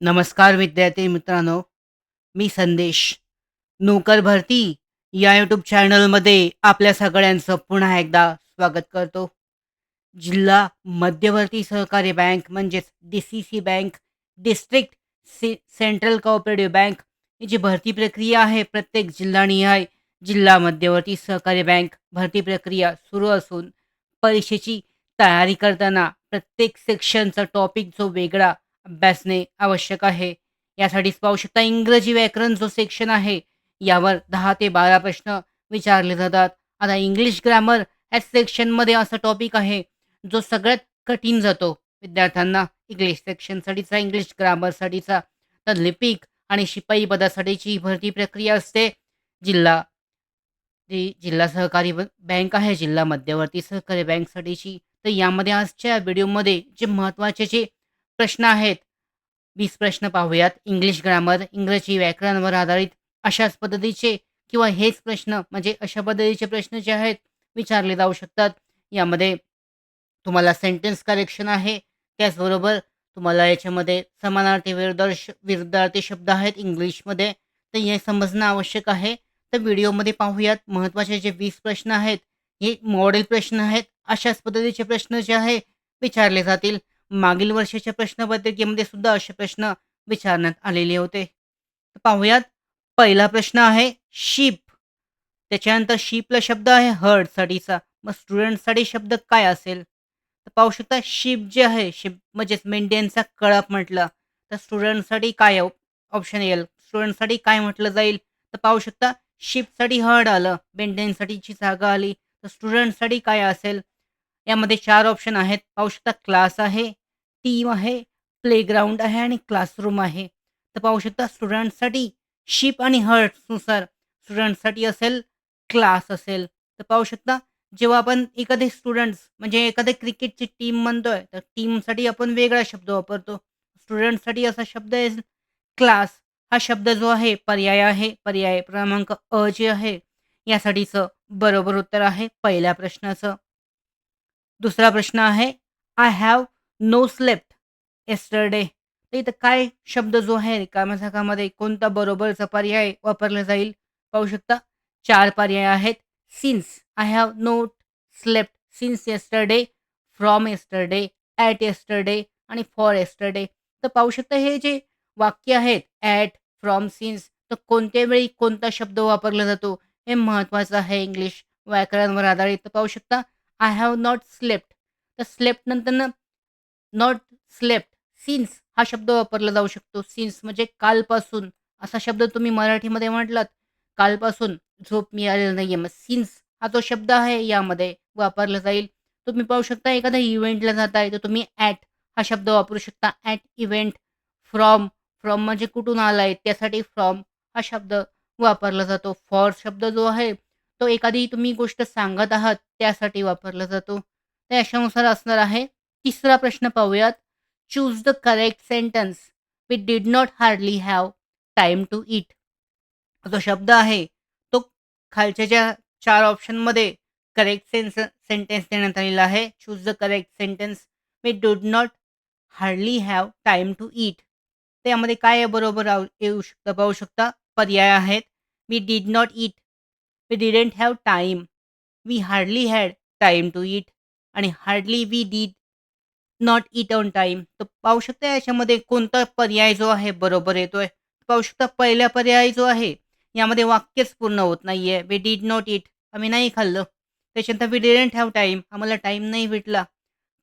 नमस्कार विद्यार्थी मित्रांनो मी संदेश. नोकर भरती या यूट्यूब चॅनलमध्ये आपल्या सगळ्यांचं पुन्हा एकदा स्वागत करतो. जिल्हा मध्यवर्ती सहकारी बँक म्हणजेच D C C bank district C central cooperative bank ही जी भरती प्रक्रिया आहे प्रत्येक जिल्हानिहाय जिल्हा मध्यवर्ती सहकारी बँक भरती प्रक्रिया सुरू असून परीक्षेची तयारी करताना प्रत्येक सेक्शनचा टॉपिक जो वेगळा अभ्यासणे आवश्यक आहे. यासाठीच पाहू शकता इंग्रजी व्याकरण जो सेक्शन आहे यावर दहा ते बारा प्रश्न विचारले जातात. आता इंग्लिश ग्रामर ह्या सेक्शनमध्ये असा टॉपिक आहे जो सगळ्यात कठीण जातो. विद्यार्थ्यांना इंग्लिश सेक्शनसाठीचा इंग्लिश ग्रामरसाठीचा तर लिपिक आणि शिपाई पदासाठीची भरती प्रक्रिया असते. जिल्हा जी जिल्हा सहकारी ब- बँक आहे जिल्हा मध्यवर्ती सहकारी बँकसाठीची. तर यामध्ये आजच्या व्हिडिओमध्ये जे महत्त्वाचे जे प्रश्न आहेत. वीस प्रश्न पाहूयात. इंग्लिश ग्रामर इंग्रजी व्याकरणावर आधारित अशाच पद्धतीचे किंवा हेच प्रश्न म्हणजे अशा पद्धतीचे प्रश्न जे आहेत विचारले जाऊ शकतात. यामध्ये तुम्हाला सेंटेन्स करेक्शन आहे. त्याचबरोबर तुम्हाला याच्यामध्ये समानार्थी विरुद्धार्थ विरुद्धार्थी शब्द आहेत इंग्लिशमध्ये. तर हे समजणं आवश्यक आहे. तर व्हिडिओमध्ये पाहूयात. महत्त्वाचे जे वीस प्रश्न आहेत हे मॉडेल प्रश्न आहेत. अशाच पद्धतीचे प्रश्न जे आहे विचारले जातील. मागील वर्षाच्या प्रश्नपत्रिकेमध्ये सुद्धा असे प्रश्न विचारण्यात आलेले होते. पाहूयात पहिला प्रश्न आहे शीप. त्याच्यानंतर शीपला शब्द आहे हर्डसाठीचा मग स्टुडंटसाठी शब्द काय असेल? तर पाहू शकता शिप जे आहे शिप म्हणजेच मेंढ्यांचा कळप म्हटलं. तर स्टुडंटसाठी काय ऑप्शन येईल स्टुडंटसाठी काय म्हटलं जाईल? तर पाहू शकता शिपसाठी हर्ड आलं मेंढ्यांसाठीची जागा आली. तर स्टुडंटसाठी काय असेल? यामध्ये चार ऑप्शन आहेत. पाहू शकता क्लास आहे टीम आहे प्लेग्राऊंड आहे आणि क्लासरूम आहे. तर पाहू शकता स्टुडंटसाठी शिप आणि हर्ट्सनुसार स्टुडंटसाठी असेल क्लास असेल. तर पाहू शकता जेव्हा आपण एखादे स्टुडंट्स म्हणजे एखाद्या क्रिकेटची टीम म्हणतोय तर टीमसाठी आपण वेगळा शब्द वापरतो. स्टुडंटसाठी असा शब्द आहे क्लास हा शब्द जो आहे पर्याय आहे. पर्याय क्रमांक अ जे आहे यासाठीचं बरोबर उत्तर आहे पहिल्या प्रश्नाचं. दुसरा प्रश्न आहे I have no slept yesterday तर इथं काय शब्द जो आहे रिकाम्या झाकामध्ये कोणता बरोबरचा पर्याय वापरला जाईल? पाहू शकता चार पर्याय आहेत. Since I have not slept since yesterday from yesterday at yesterday आणि फॉर एस्टरडे तर पाहू शकता हे जे वाक्य आहेत ॲट फ्रॉम सिन्स तर कोणत्या वेळी कोणता शब्द वापरला जातो? हे महत्त्वाचं आहे इंग्लिश व्याकरणावर आधारित. तर पाहू शकता आय हॅव नॉट स्लेप्ट तर स्लेप्ट नंतर नॉट स्लेप्ट सिन्स हा शब्द वापरला जाऊ शकतो. सिन्स म्हणजे कालपासून. असा शब्द तुम्ही मराठीमध्ये म्हटलात. कालपासून झोप मिळालेलं नाही आहे मग सिन्स हा जो शब्द आहे यामध्ये वापरला जाईल. तुम्ही पाहू शकता एखाद्या इव्हेंटला जात आहे तर तुम्ही ॲट हा शब्द वापरू शकता. ॲट इव्हेंट फ्रॉम फ्रॉम म्हणजे कुठून आला आहे त्यासाठी फ्रॉम हा शब्द वापरला जातो. फॉर शब्द जो आहे तो एखादी तुम्ही गोष्ट सांगत आहात त्यासाठी वापरला जातो. तर अशानुसार असणार आहे तिसरा प्रश्न पाहूयात. Choose the correct sentence we did not hardly have time to eat जो शब्द आहे तो खालच्या ज्या चार ऑप्शनमध्ये करेक्ट सेन्स सेंटेन्स देण्यात आलेला आहे choose the correct sentence we did not hardly have time to eat त्यामध्ये काय आहे बरोबर येऊ शकता पाहू शकता पर्याय आहेत. We did not eat we didn't have time we hardly had time to eat. आणि hardly we did not eat on time तर पाहू शकता याच्यामध्ये कोणता पर्याय जो आहे बरोबर येतोय. पाहू शकता पहिला पर्याय जो आहे यामध्ये वाक्यच पूर्ण होत नाहीये. वी डीड नॉट इट आम्ही नाही खाल्लं. त्याच्यानंतर वी डिडंट हॅव टाईम आम्हाला टाईम नाही भेटला.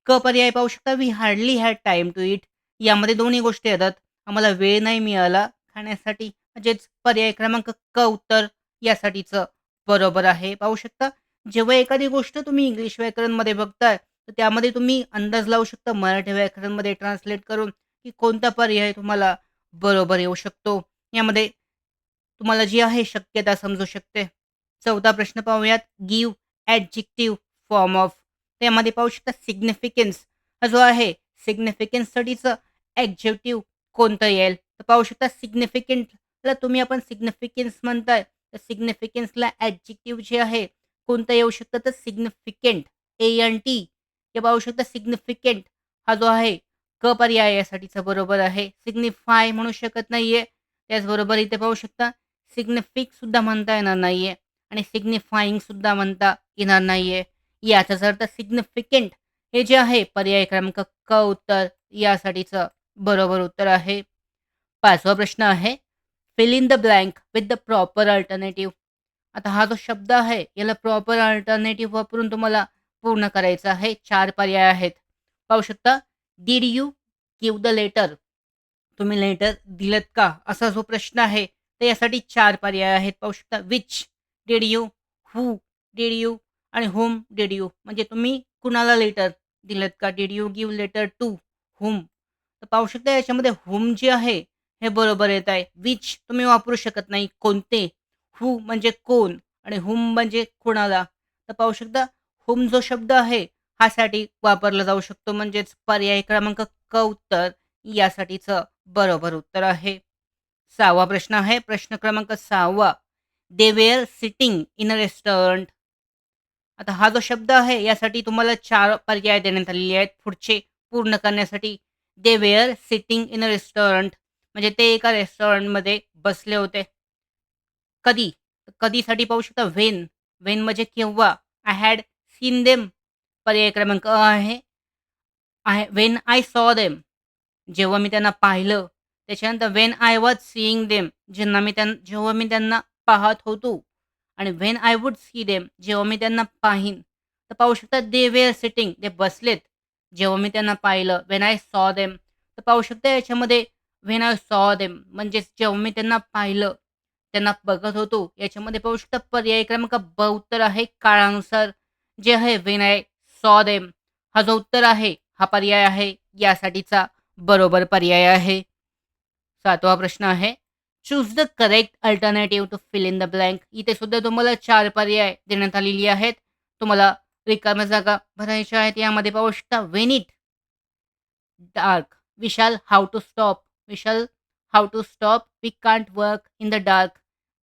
क पर्याय पाहू शकता? We hardly had time to eat यामध्ये दोन्ही गोष्टी येतात. आम्हाला वेळ नाही मिळाला खाण्यासाठी. म्हणजेच पर्याय क्रमांक क उत्तर यासाठीचं. बरोबर आहे. पाहू शकता जेव्हा एखादी गोष्ट तुम्ही इंग्लिश व्याकरणमध्ये बघताय तर त्यामध्ये तुम्ही अंदाज लावू शकता मराठी व्याकरणमध्ये ट्रान्सलेट करून की कोणता पर्याय तुम्हाला बरोबर येऊ शकतो. यामध्ये तुम्हाला जी आहे शक्यता समजू शकते. चौथा प्रश्न पाहूयात गिव ॲडजेक्टिव्ह फॉर्म ऑफ त्यामध्ये पाहू शकता सिग्निफिकन्स हा जो आहे सिग्निफिकन्ससाठीचं ॲक्झेक्टिव्ह कोणतं येईल? तर पाहू शकता सिग्निफिकंटला तुम्ही आपण सिग्निफिकन्स म्हणताय. तर सिग्निफिकन्सला ॲडजेक्टिव्ह जे आहे कोणतं येऊ शकतं? तर सिग्निफिकंट ए एन टी हे पाहू शकतं सिग्निफिकंट हा जो आहे क पर्याय यासाठीचा बरोबर आहे. सिग्निफाय म्हणू शकत नाहीये. त्याचबरोबर इथे पाहू शकता सिग्निफिक सुद्धा म्हणता येणार नाहीये आणि सिग्निफाईंग सुद्धा म्हणता येणार नाहीये. याचाच अर्थ सिग्निफिकंट हे जे आहे पर्याय क्रमांक क उत्तर यासाठीचं बरोबर उत्तर आहे. पाचवा प्रश्न आहे fill in the blank with the proper alternative आता हा जो शब्द आहे याला प्रॉपर अल्टरनेटिव्ह वापरून तुम्हाला पूर्ण करायचं आहे. चार पर्याय आहेत. पाहू शकता did you give the letter तुम्ही लेटर दिलत का? असा जो प्रश्न आहे तर यासाठी चार पर्याय आहेत. पाहू शकता which did you who did you आणि होम डीड यू म्हणजे तुम्ही कुणाला लेटर दिलत का? Did you give letter to whom तर पाहू शकता याच्यामध्ये होम जे आहे हे बरोबर येत आहे. विच तुम्ही वापरू शकत नाही. कोणते? हू म्हणजे कोण? आणि हुम म्हणजे कुणाला? तर पाहू शकता हुम जो शब्द आहे हा साठी वापरला जाऊ शकतो. म्हणजेच पर्याय क्रमांक क उत्तर यासाठीचं बरोबर उत्तर आहे. सहावा प्रश्न आहे. प्रश्न क्रमांक सहावा. They were sitting in a restaurant आता हा जो शब्द आहे यासाठी तुम्हाला चार पर्याय देण्यात आलेले आहेत. पुढचे पूर्ण करण्यासाठी they were sitting in a restaurant म्हणजे ते एका रेस्टॉरंटमध्ये बसले होते. कधी? कधीसाठी पाहू शकता? व्हेन व्हेन म्हणजे केव्हा? आय हॅड सीन देम पर्याय क्रमांक आहे. I when I saw them जेव्हा मी त्यांना पाहिलं. त्याच्यानंतर when I was seeing them ज्यांना मी त्यां जेव्हा मी त्यांना पाहत होतो. आणि when I would see them जेव्हा मी त्यांना पाहीन. तर पाहू शकता दे वेअर सिटिंग ते बसलेत. जेव्हा मी त्यांना पाहिलं. वेन आय सॉ देम तर पाहू शकता याच्यामध्ये व्हेन आय सॉ देम म्हणजेच जेव्हा मी त्यांना पाहिलं त्यांना बघत होतो याच्यामध्ये पाहू शकता पर्याय क्रमांक ब उत्तर आहे. काळानुसार जे आहे वेन आय सॉ देम हा जो उत्तर आहे हा पर्याय आहे यासाठीचा बरोबर पर्याय आहे. सातवा प्रश्न आहे. Choose the correct alternative to fill in the blank इथे सुद्धा तुम्हाला चार पर्याय देण्यात आलेली आहेत. तुम्हाला रिकाम्या जागा भरायच्या आहेत. यामध्ये पाहू शकता when it dark we shall how to stop we shall how to stop we can't work in the dark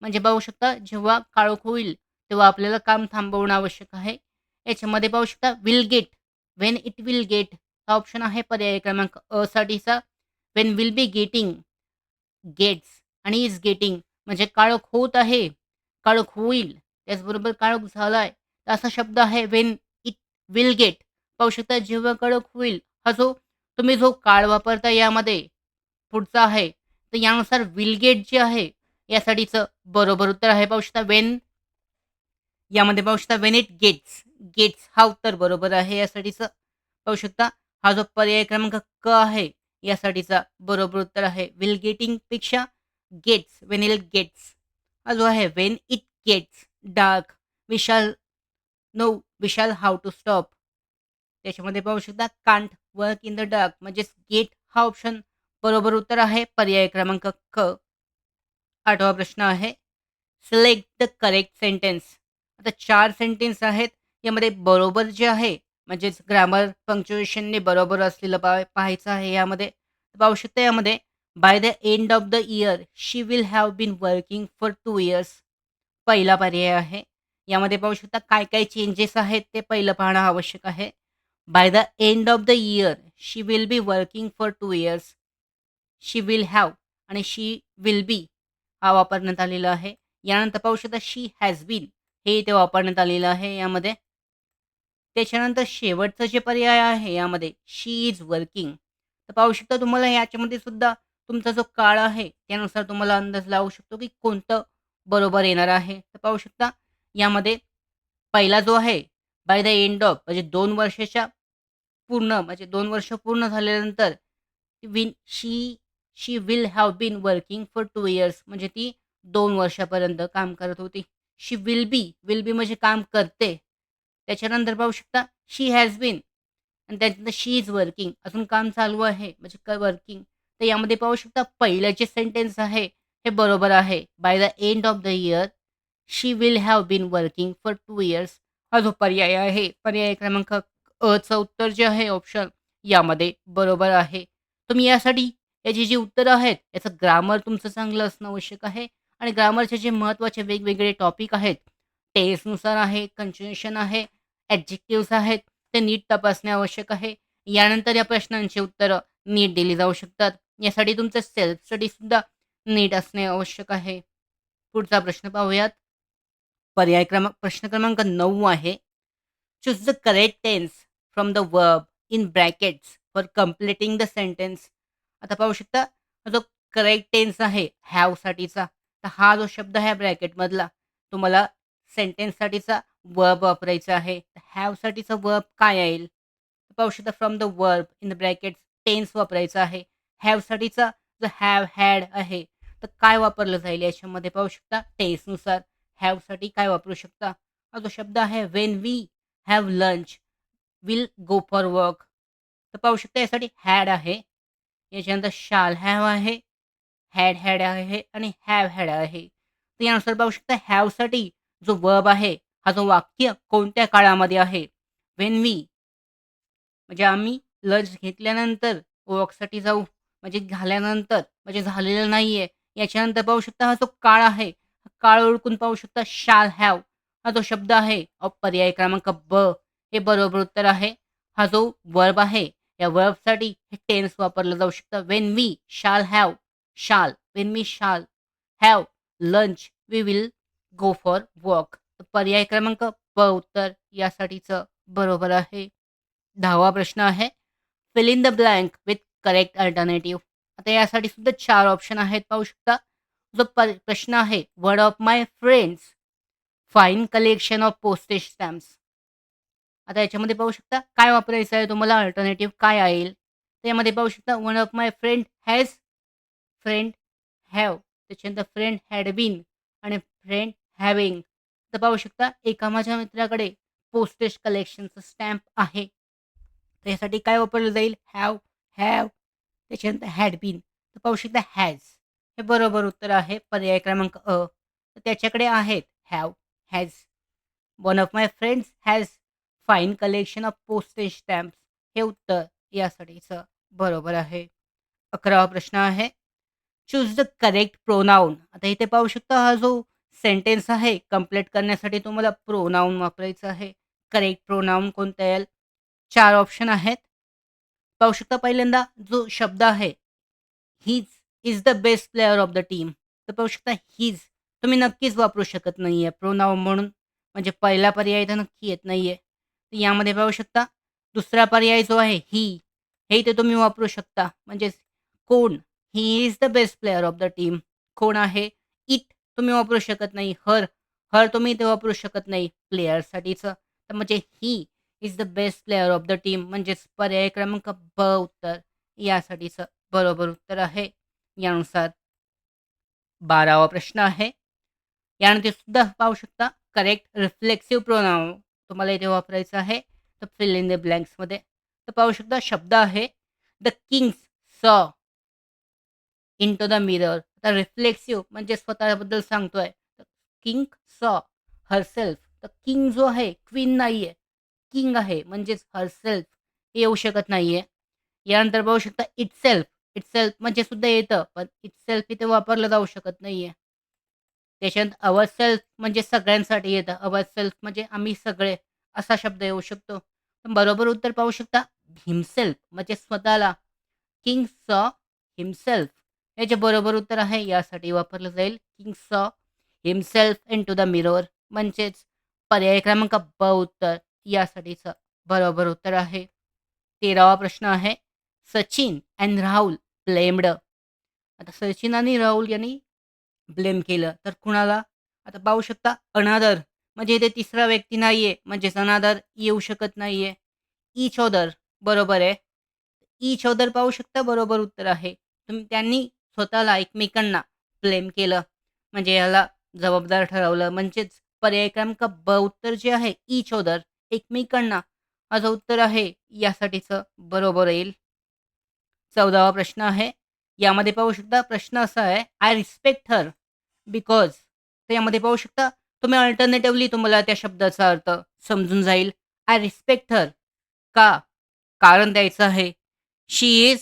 म्हणजे पाहू शकता जेव्हा काळोख होईल तेव्हा आपल्याला काम थांबवणं आवश्यक आहे. याच्यामध्ये पाहू शकता will get when it will get हा ऑप्शन आहे पर्याय क्रमांक अ साठीचा. When will be getting gets आणि इज गेटिंग म्हणजे काळोख होत आहे. काळोख होईल. त्याचबरोबर काळोख झालाय. तर असा शब्द आहे वेन इट विल गेट पाहू शकता जेव्हा काळोख होईल हा जो तुम्ही जो काळ वापरता यामध्ये पुढचं आहे. तर यानुसार विल गेट जे आहे यासाठीचं बरोबर उत्तर आहे पाहू शकता. वेन यामध्ये पाहू शकता वेन इट गेट्स गेट्स हा उत्तर बरोबर आहे यासाठीचं. पाहू शकता हा जो पर्याय क्रमांक क आहे यासाठीचा बरोबर उत्तर आहे विल गेटिंगपेक्षा गेट्स वेन इल गेट्स हा जो आहे when it gets dark we shall. No we shall how to stop त्याच्यामध्ये पाहू शकता can't work in the dark म्हणजेच गेट हा ऑप्शन बरोबर उत्तर आहे. पर्याय क्रमांक क. आठवा प्रश्न आहे. सिलेक्ट द करेक्ट सेंटेन्स आता चार सेंटेन्स आहेत. यामध्ये बरोबर जे आहे म्हणजेच ग्रामर पंक्च्युएशनने बरोबर असलेलं पा पाहायचं आहे यामध्ये. पाहू शकता यामध्ये by the end of the year she will have been working for two years पहिला पर्याय आहे. यामध्ये पाहू शकता काय काय चेंजेस आहेत ते पहिलं पाहणं आवश्यक आहे. By the end of the year she will be working for two years she will have आणि शी विल बी हा वापरण्यात आलेला आहे. यानंतर पाहू शकता शी हॅज बीन हे इथे वापरण्यात आलेलं आहे यामध्ये. त्याच्यानंतर शेवटचं जे पर्याय आहे यामध्ये शी इज वर्किंग तर पाहू शकता तुम्हाला याच्यामध्ये सुद्धा तुमचा जो काळ आहे त्यानुसार तुम्हाला अंदाज लावू शकतो की कोणतं बरोबर येणार आहे. तर पाहू शकता यामध्ये पहिला जो आहे बाय द एंड ऑफ म्हणजे दोन वर्षाच्या पूर्ण म्हणजे दोन वर्ष पूर्ण झाल्यानंतर when she she will have been working for two years म्हणजे ती दोन वर्षापर्यंत काम करत होती. शी विल बी विल बी म्हणजे काम करते. त्याच्यानंतर पाहू शकता शी हॅज बीन आणि त्याच्यानंतर शी इज वर्किंग अजून काम चालू आहे. म्हणजे क वर्किंग तर यामध्ये पाहू शकता पहिलं जे सेंटेन्स आहे. हे बरोबर आहे. By the end of the year she will have been working for two years हा जो पर्याय आहे पर्याय क्रमांक अचं उत्तर जे आहे ऑप्शन यामध्ये बरोबर आहे. तुम्ही यासाठी याची जी उत्तरं आहेत याचं ग्रामर तुमचं चांगलं असणं आवश्यक आहे. आणि ग्रामरचे जे महत्त्वाचे वेगवेगळे टॉपिक आहेत टेस्टनुसार आहे कंटिन्युएशन आहे ॲडजेक्टिव्स आहेत ते नीट तपासणे आवश्यक आहे. यानंतर या प्रश्नांची उत्तरं नीट दिली जाऊ शकतात. यासाठी तुमचं सेल्फ स्टडीसुद्धा नीट असणे आवश्यक आहे. पुढचा प्रश्न पाहूयात. पर्याय क्रमांक प्रश्न क्रमांक नऊ आहे. Choose the correct tense from the verb in brackets for completing the sentence आता पाहू शकता जो करेक्ट टेन्स आहे हॅवसाठीचा तर हा जो शब्द आहे ब्रॅकेटमधला तुम्हाला सेंटेन्ससाठीचा वर्ब वापरायचा आहे. हॅवसाठीचा वर्ब काय येईल? पाहू शकता from the verb in the bracket tense वापरायचा आहे. हॅवसाठीचा जो हॅव हॅड आहे तर काय वापरलं जाईल याच्यामध्ये पाहू शकता टेन्सनुसार हॅवसाठी काय वापरू शकता? हा जो शब्द आहे when we have lunch will go for work तर पाहू शकता यासाठी हॅड आहे. याच्यानंतर शाल हॅव आहे हॅड हॅड आहे आणि हॅव हॅड आहे. तर यानुसार पाहू शकता हॅवसाठी जो वर्ब आहे हा जो वाक्य कोणत्या काळामध्ये आहे? वेन वी म्हणजे आम्ही लंच घेतल्यानंतर वॉकसाठी जाऊ म्हणजे झाल्यानंतर म्हणजे झालेलं नाही आहे याच्यानंतर पाहू शकता हा जो काळ आहे काळ ओळखून पाहू शकता शाल हॅव हा जो शब्द आहे पर्याय क्रमांक ब हे बरोबर उत्तर आहे. हा जो वर्ब आहे या वर्बसाठी हे टेन्स वापरलं जाऊ शकतं. When we shall have shall when we shall have lunch we will go for walk पर्याय क्रमांक प उत्तर यासाठीचं बरोबर आहे. दहावा प्रश्न आहे. Fill in the blank with correct alternative आता यासाठी सुद्धा चार ऑप्शन आहेत पाहू शकता. जो प्रश्न आहे one of my friends fine collection of postage stamps आता याच्यामध्ये पाहू शकता काय वापरायचं आहे तुम्हाला अल्टरनेटिव्ह काय येईल? त्यामध्ये पाहू शकता one of my friend has friend have त्याच्यानंतर फ्रेंड हॅड बीन आणि फ्रेंड हॅविंग तर पाहू शकता एका माझ्या मित्राकडे पोस्टेज कलेक्शनचं स्टॅम्प आहे. तर यासाठी काय वापरलं जाईल? हॅव हॅव त्याच्यानंतर हॅड बीन तर पाहू शकता हॅज हे बरोबर उत्तर आहे पर्याय क्रमांक अ. तर त्याच्याकडे आहेत have has one of my friends has fine collection of postage stamps हे उत्तर यासाठीचं बरोबर आहे. अकरावा प्रश्न आहे चूज द करेक्ट प्रोनाऊन आता इथे पाहू शकता हा जो सेंटेन्स आहे कंप्लीट करण्यासाठी तुम्हाला प्रोनाऊन वापरायचं आहे. करेक्ट प्रोनाऊन कोणता येईल चार ऑप्शन आहेत. पाहू शकता पहिल्यांदा जो शब्द आहे he's is the best player of the team तर पाहू शकता हीज तुम्ही नक्कीच वापरू शकत नाही आहे प्रोनाऊन म्हणून. म्हणजे पहिला पर्याय तर नक्की येत नाही आहे तर यामध्ये पाहू शकता दुसरा पर्याय जो आहे ही. हे इथे तुम्ही वापरू शकता. म्हणजेच कोण? He is the best player of the team कोण आहे? इट तुम्ही वापरू शकत नाही. हर हर तुम्ही इथे वापरू शकत नाही. प्लेयरसाठीचं तर म्हणजे he is the best player of the team म्हणजेच पर्याय क्रमांक ब उत्तर. यासाठीचं बरोबर उत्तर आहे. यानुसार बारावा प्रश्न आहे. यानंतर सुद्धा पाहू शकता. करेक्ट रिफ्लेक्सिव्ह प्रोनाउन तुम्हाला इथे वापरायचं आहे. तर फिल इन द ब्लँक्समध्ये तर पाहू शकता शब्द आहे. The king's saw into the mirror आता रिफ्लेक्सिव्ह म्हणजे स्वतःबद्दल सांगतोय. किंग स हरसेल्फ तर किंग जो आहे क्वीन नाही आहे किंग आहे म्हणजेच हरसेल्फ येऊ शकत नाही आहे यानंतर पाहू शकता इट सेल्फ इट सेल्फ म्हणजे सुद्धा येतं पण इट सेल्फ इथे वापरलं जाऊ शकत नाही आहे त्याच्यानंतर अवर सेल्फ म्हणजे सगळ्यांसाठी येतं. अवर सेल्फ म्हणजे आम्ही सगळे. असा शब्द येऊ शकतो. बरोबर उत्तर पाहू शकता हिमसेल्फ म्हणजे स्वतःला. किंग सॉ हिमसेल्फ याचे बरोबर उत्तर आहे यासाठी वापरलं जाईल. King saw himself into the mirror म्हणजेच पर्याय क्रमांक ब उत्तर यासाठीचं बरोबर उत्तर आहे. तेरावा प्रश्न आहे. सचिन अँड राहुल ब्लेम्ड आता सचिन आणि राहुल यांनी ब्लेम केलं. तर कुणाला? आता पाहू शकता अनादर. म्हणजे इथे तिसरा व्यक्ती नाही आहे म्हणजेच अनादर येऊ शकत नाही आहे ई चौदर बरोबर आहे. ई चौदर पाहू शकता बरोबर उत्तर आहे. तुम्ही त्यांनी स्वतःला एकमेकांना ब्लेम केलं. म्हणजे याला जबाबदार ठरवलं. म्हणजेच पर्याय क्रमांक ब उत्तर जे आहे ई चौदर एकमेकांना माझं उत्तर आहे यासाठीचं बरोबर येईल. चौदावा प्रश्न आहे. यामध्ये पाहू शकता प्रश्न असा आहे आय रिस्पेक्ट हर बिकॉज तर यामध्ये पाहू शकता तुम्ही अल्टरनेटिव्हली तुम्हाला त्या शब्दाचा अर्थ समजून जाईल. आय रिस्पेक्ट हर का? कारण द्यायचं आहे. She is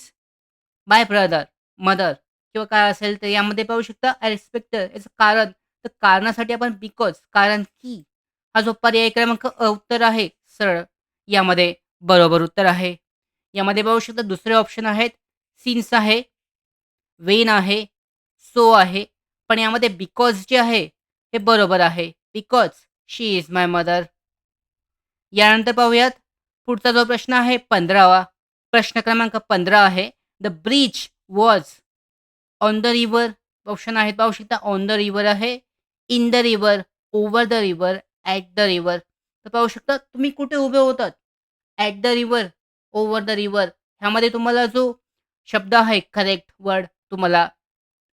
my brother mother किंवा काय असेल तर यामध्ये पाहू शकता आय रिस्पेक्ट हर याचं कारण तर कारणासाठी आपण बिकॉज कारण की हा जो पर्याय क्रमांक उत्तर आहे सरळ यामध्ये बरोबर उत्तर आहे. यामध्ये पाहू शकता दुसरे ऑप्शन आहेत सीन्स आहे. वेन आहे सो आहे पण यामध्ये बिकॉज जे आहे हे बरोबर आहे. Because she is my mother यानंतर पाहूयात पुढचा जो प्रश्न आहे पंधरावा. प्रश्न क्रमांक पंधरा आहे. The bridge was on the river option आहेत पाहू शकता ऑन द रिव्हर आहे in the river over the river at the river तर पाहू शकता तुम्ही कुठे उभे होतात? At the river over the river ह्यामध्ये तुम्हाला जो शब्द आहे करेक्ट वर्ड तुम्हाला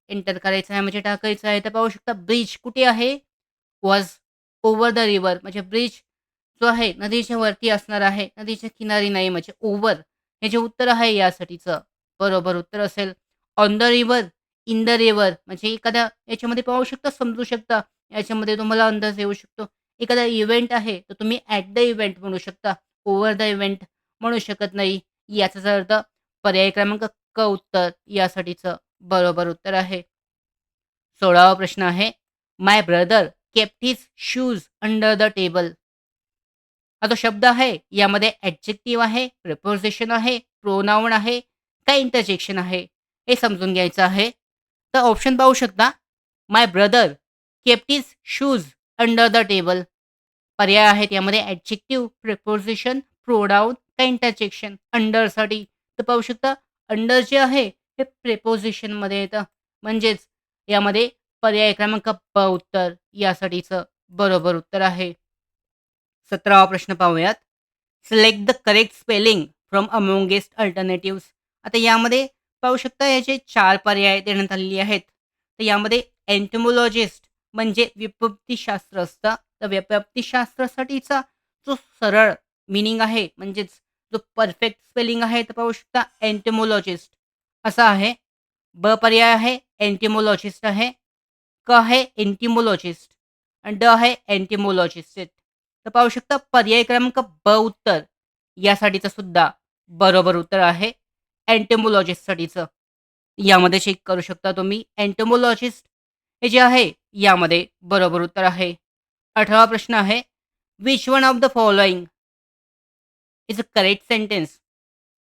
एंटर करायचं आहे म्हणजे टाकायचं आहे. तर पाहू शकता ब्रिज कुठे आहे? वॉज ओव्हर द रिवर म्हणजे ब्रिज जो आहे नदीच्या वरती असणार आहे. नदीच्या किनारी नाही म्हणजे ओव्हर हे जे उत्तर आहे यासाठीचं. बरोबर उत्तर असेल. On the river in the river म्हणजे एखाद्या याच्यामध्ये पाहू शकता समजू शकता. याच्यामध्ये तुम्हाला अंदाज येऊ शकतो. एखादा इव्हेंट आहे तर तुम्ही ॲट द इव्हेंट म्हणू शकता. ओव्हर द इव्हेंट म्हणू शकत नाही. याचाच अर्थ पर्याय क्रमांक क उत्तर यासाठीचं. बरोबर उत्तर आहे. सोळावा प्रश्न आहे my brother kept his shoes under the table हा तो शब्द आहे यामध्ये ॲडजेक्टिव्ह आहे प्रिपोजिशन आहे प्रोनाऊन आहे का इंटरजेक्शन आहे. हे समजून घ्यायचं आहे. तर ऑप्शन पाहू शकता my brother kept his shoes under the table पर्याय आहेत यामध्ये ॲडजेक्टिव्ह प्रिपोजिशन प्रोडाऊन का इंटरजेक्शन अंडरसाठी तर पाहू शकता अंडर जे आहे हे प्रेपोजिशनमध्ये येतं. म्हणजेच यामध्ये पर्याय क्रमांक प उत्तर यासाठीचं बरोबर उत्तर आहे. सतरावा प्रश्न पाहूयात. Select the correct spelling from amongst alternatives आता यामध्ये पाहू शकता याचे चार पर्याय देण्यात आलेले आहेत. तर यामध्ये एन्टोमोलॉजिस्ट म्हणजे व्युत्पत्तीशास्त्र असतं. तर व्युत्पत्तीशास्त्रासाठीचा जो सरळ मिनिंग आहे म्हणजेच जो परफेक्ट स्पेलिंग आहे तर पाहू शकता एन्टोमोलॉजिस्ट असा आहे. ब पर्याय आहे एन्टिमोलॉजिस्ट आहे. क आहे एन्टिमोलॉजिस्ट आणि ड आहे एन्टिमोलॉजिस्ट तर पाहू शकता पर्याय क्रमांक ब उत्तर. यासाठीचं सुद्धा बरोबर उत्तर आहे अँटेमोलॉजिस्टसाठीचं यामध्ये चेक करू शकता तुम्ही अँटेमोलॉजिस्ट हे जे आहे यामध्ये बरोबर उत्तर आहे. अठरावा प्रश्न आहे which one of the following is a correct sentence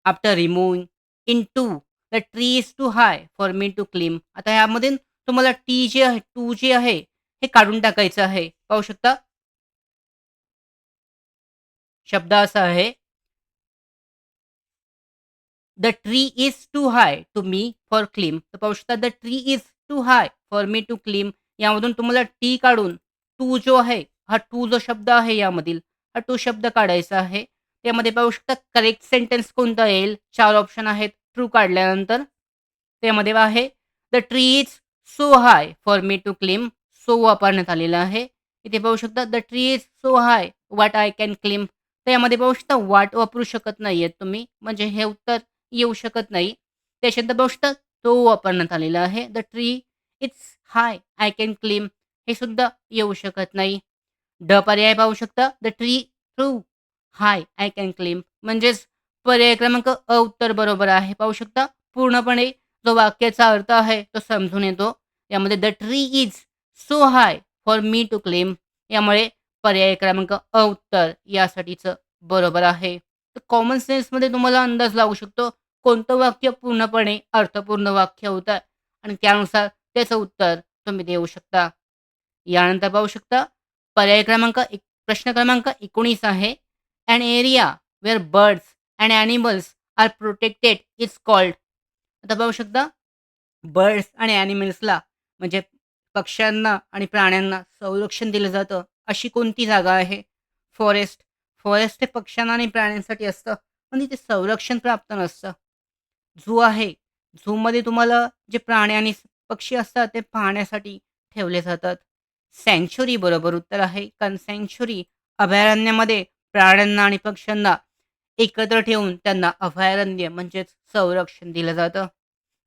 after removing in too the tree is too high for me to climb आता ह्यामध्ये तुम्हाला टी जे आहे टू जे आहे हे काढून टाकायचं आहे. पाहू शकता? शब्द असा आहे. The tree is too high to me for climb तर पाहू शकता the tree is to high for me to क्लीम यामधून तुम्हाला टी काढून टू जो आहे हा टू जो शब्द आहे यामधील हा टू शब्द काढायचा आहे. त्यामध्ये पाहू शकता करेक्ट सेंटेन्स कोणता येईल? चार ऑप्शन आहेत. ट्रू काढल्यानंतर त्यामध्ये आहे the tree is so high for me to climb so वापरण्यात आलेला आहे. इथे पाहू शकता the tree is so high what I can क्लीम तर यामध्ये पाहू शकता वाट वापरू शकत नाही आहेत तुम्ही म्हणजे हे उत्तर येऊ शकत नाही. त्याच्यानंतर पाहू शकता तो वापरण्यात आलेला आहे. The tree it's high I can climb हे सुद्धा येऊ शकत नाही. ड पर्याय पाहू शकता the tree through high I can climb म्हणजेच पर्याय क्रमांक अ उत्तर बरोबर आहे. पाहू शकता पूर्णपणे जो वाक्याचा अर्थ आहे तो समजून येतो. यामध्ये the tree is so high for me to climb यामुळे पर्याय क्रमांक अ उत्तर यासाठीचं बरोबर आहे. तर कॉमन सेन्समध्ये तुम्हाला अंदाज लागू शकतो कोणतं वाक्य पूर्णपणे अर्थपूर्ण वाक्य होतं आणि त्यानुसार त्याचं उत्तर तुम्ही देऊ शकता. यानंतर पाहू शकता पर्याय क्रमांक एक प्रश्न क्रमांक एकोणीस आहे. And area where birds and animals are protected is called आता पाहू शकता? बर्ड्स आणि ॲनिमल्सला म्हणजे पक्ष्यांना आणि प्राण्यांना संरक्षण दिलं जातं. अशी कोणती जागा आहे? फॉरेस्ट फॉरेस्ट हे पक्ष्यांना आणि प्राण्यांसाठी असतं पण तिथे संरक्षण प्राप्त नसतं. झू आहे. झूमध्ये तुम्हाला जे प्राणी आणि पक्षी असतात ते पाहण्यासाठी ठेवले जातात. सँच्युरी बरोबर उत्तर आहे कारण सँच्युरी अभयारण्यामध्ये प्राण्यांना आणि पक्ष्यांना एकत्र ठेवून त्यांना अभयारण्य म्हणजेच संरक्षण दिलं जातं.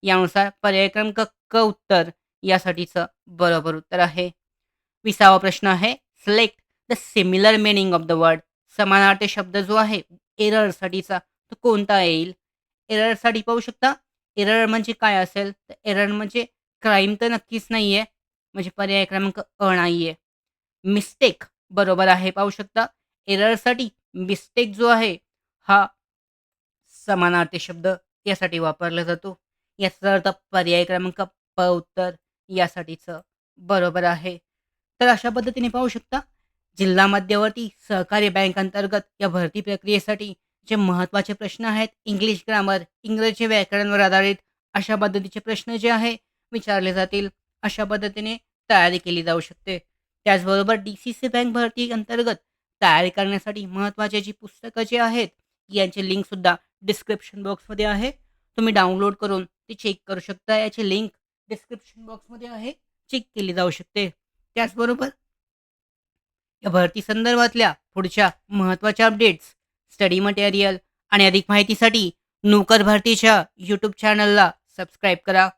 यानुसार पर्याय क्रमांक क उत्तर यासाठीचं बरोबर उत्तर आहे. विसावा प्रश्न आहे. Select the similar meaning of the word समानार्थी शब्द जो आहे एररसाठीचा तो कोणता येईल? एररसाठी पाहू शकता एरर म्हणजे काय असेल? तर एरर म्हणजे क्राईम तर नक्कीच नाही आहे म्हणजे पर्याय क्रमांक अ नाही आहे मिस्टेक बरोबर आहे पाहू शकता. एररसाठी मिस्टेक जो आहे हा समानार्थी शब्द यासाठी वापरला जातो. याचा अर्थ पर्याय क्रमांक प उत्तर यासाठीचं बरोबर आहे. तर अशा पद्धतीने पाहू शकता जिल्हा मध्यवर्ती सहकारी बँक अंतर्गत या भरती प्रक्रियेसाठी जे महत्त्वाचे प्रश्न आहेत इंग्लिश ग्रामर इंग्रजी व्याकरणवर आधारित अशा पद्धतीचे प्रश्न जे आहे विचारले जातील. अशा पद्धतीने तयारी केली जाऊ शकते. त्याचबरोबर डी सी सी बँक भरती अंतर्गत तयारी करण्यासाठी महत्त्वाचे जी पुस्तकं जी आहेत यांची लिंकसुद्धा डिस्क्रिप्शन बॉक्समध्ये आहे. तुम्ही डाउनलोड करून ती चेक करू शकता. याची लिंक डिस्क्रिप्शन बॉक्समध्ये आहे. चेक केली जाऊ शकते. त्याचबरोबर या भरती संदर्भातल्या पुढच्या महत्त्वाच्या अपडेट्स स्टडी मटेरियल आणि अधिक माहितीसाठी नोकर भरतीच्या यूट्यूब चॅनलला सबस्क्राईब करा.